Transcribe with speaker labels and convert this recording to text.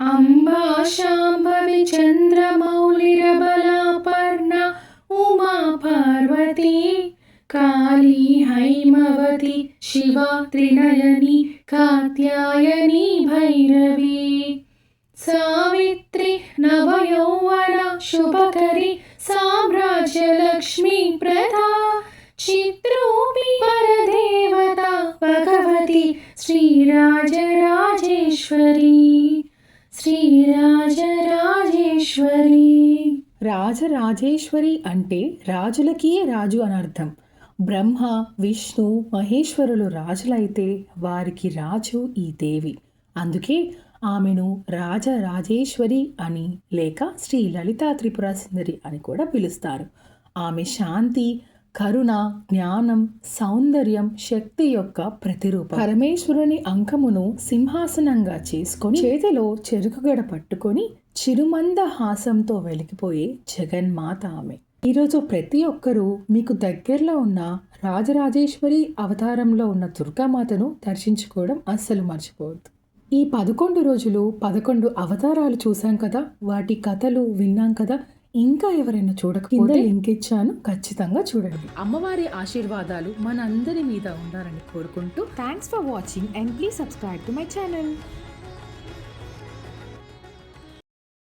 Speaker 1: अम्बा शाम्भवी उमा पार्वती काली हैमवती शिवा त्रिनयनी कात्यायनी भैरवी। सावित्री नवयौवना शुभकरी साम्राज्यलक्ष्मी प्रदा चित्रूपी परदेवता भगवती श्रीराजराजेश्वरी శ్రీరాజరాజేశ్వరి.
Speaker 2: రాజరాజేశ్వరి అంటే రాజులకి రాజు అని అర్థం. బ్రహ్మ విష్ణు మహేశ్వరులు రాజులైతే వారికి రాజు ఈ దేవి. అందుకే ఆమెను రాజరాజేశ్వరి అని లేక శ్రీ లలితా త్రిపుర సుందరి అని కూడా పిలుస్తారు. ఆమె శాంతి కరుణ జ్ఞానం సౌందర్యం శక్తి యొక్క ప్రతిరూపం. పరమేశ్వరుని అంకమును సింహాసనంగా చేసుకొని చేతిలో చెరుకుగడ పట్టుకొని చిరుమంద హాసంతో వెలికిపోయే జగన్మాత ఆమె. ఈరోజు ప్రతి ఒక్కరూ మీకు దగ్గరలో ఉన్న రాజరాజేశ్వరి అవతారంలో ఉన్న దుర్గామాతను దర్శించుకోవడం అస్సలు మర్చిపోవద్దు. ఈ పదకొండు రోజులు పదకొండు అవతారాలు చూసాం కదా? వాటి కథలు విన్నాం కదా? ఇంకా ఎవరైనా చూడకపోతే లింక్ ఇచ్చాను. ఖచ్చితంగా చూడండి. అమ్మవారి ఆశీర్వాదాలు మనందరి మీద ఉండాలని కోరుకుంటూ thanks for watching and please subscribe to my channel